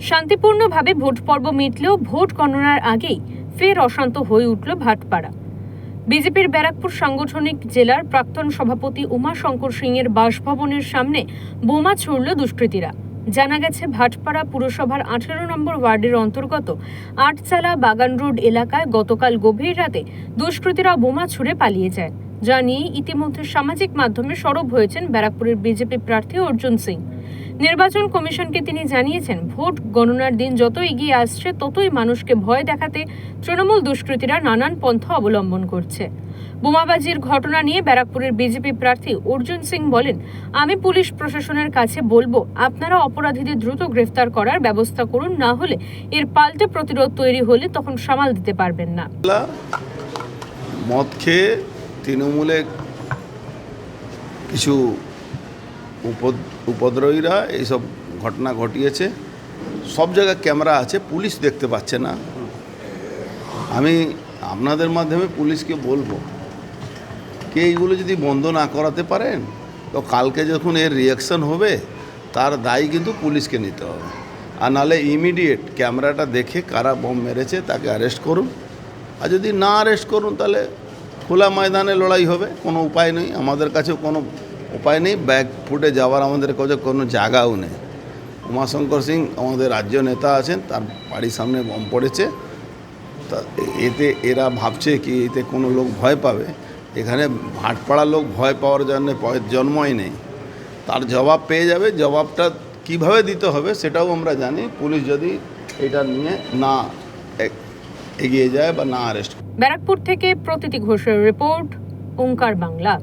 শান্তিপূর্ণভাবে ভোট পর্ব মিটলেও ভোট গণনার আগেই ফের অশান্ত হয়ে উঠল ভাটপাড়া। বিজেপির ব্যারাকপুর সাংগঠনিক জেলার প্রাক্তন সভাপতি উমাশঙ্কর সিং এর বাসভবনের সামনে বোমা ছুড়ল দুষ্কৃতীরা। জানা গেছে, ভাটপাড়া পুরসভার আঠেরো নম্বর ওয়ার্ডের অন্তর্গত আটচালা বাগান রোড এলাকায় গতকাল গভীর রাতে দুষ্কৃতীরা বোমা ছুড়ে পালিয়ে যায়। যা নিয়ে ইতিমধ্যে সামাজিক মাধ্যমে সরব হয়েছেন ব্যারাকপুরের বিজেপি প্রার্থী অর্জুন সিং। নির্বাচন কমিশনকে তিনি জানিয়েছেন, ভোট গণনার দিন যত এগিয়ে আসছে, ততই মানুষকে ভয় দেখাতে তৃণমূল দুষ্কৃতীরা নানান পন্থা অবলম্বন করছে। বোমাবাজির ঘটনা নিয়ে ব্যারাকপুরের বিজেপি প্রার্থী অর্জুন সিং বলেন, আমি পুলিশ প্রশাসনের কাছে বলব, আপনারা অপরাধীদের দ্রুত গ্রেফতার করার ব্যবস্থা করুন, না হলে এর পাল্টে প্রতিরোধ তৈরি হলে তখন সামাল দিতে পারবেন না। মদ খেয়ে তৃণমূলে কিছু উপদ- উপদ্রবীরা এইসব ঘটনা ঘটিয়েছে। সব জায়গায় ক্যামেরা আছে, পুলিশ দেখতে পাচ্ছে না। আমি আপনাদের মাধ্যমে পুলিশকে বলব, কে এইগুলো যদি বন্ধ না করাতে পারেন, তো কালকে যখন এর রিয়াকশন হবে, তার দায়ী কিন্তু পুলিশকে নিতে হবে। আর নাহলে ইমিডিয়েট ক্যামেরাটা দেখে কারা বোম মেরেছে, তাকে অ্যারেস্ট করুন। আর যদি না অ্যারেস্ট করুন, তাহলে খোলা ময়দানে লড়াই হবে, কোনো উপায় নেই। আমাদের কাছে কোনো উপায় নেই ব্যাগ ফুটে যাওয়ার আমাদের কাছে কোনো জায়গাও নেই। উমাশঙ্কর সিং আমাদের রাজ্য নেতা আছেন, তার বাড়ির সামনে বম পড়েছে। তা এতে এরা ভাবছে কি এতে কোনো লোক ভয় পাবে? এখানে ভাটপাড়া লোক ভয় পাওয়ার জন্য জন্মই নেই। তার জবাব পেয়ে যাবে, জবাবটা কীভাবে দিতে হবে সেটাও আমরা জানি। পুলিশ যদি এটা নিয়ে না এগিয়ে যায় বা না অ্যারেস্ট ব্যারাকপুর থেকে প্রতীতি ঘোষের রিপোর্ট ওঙ্কার বাংলা।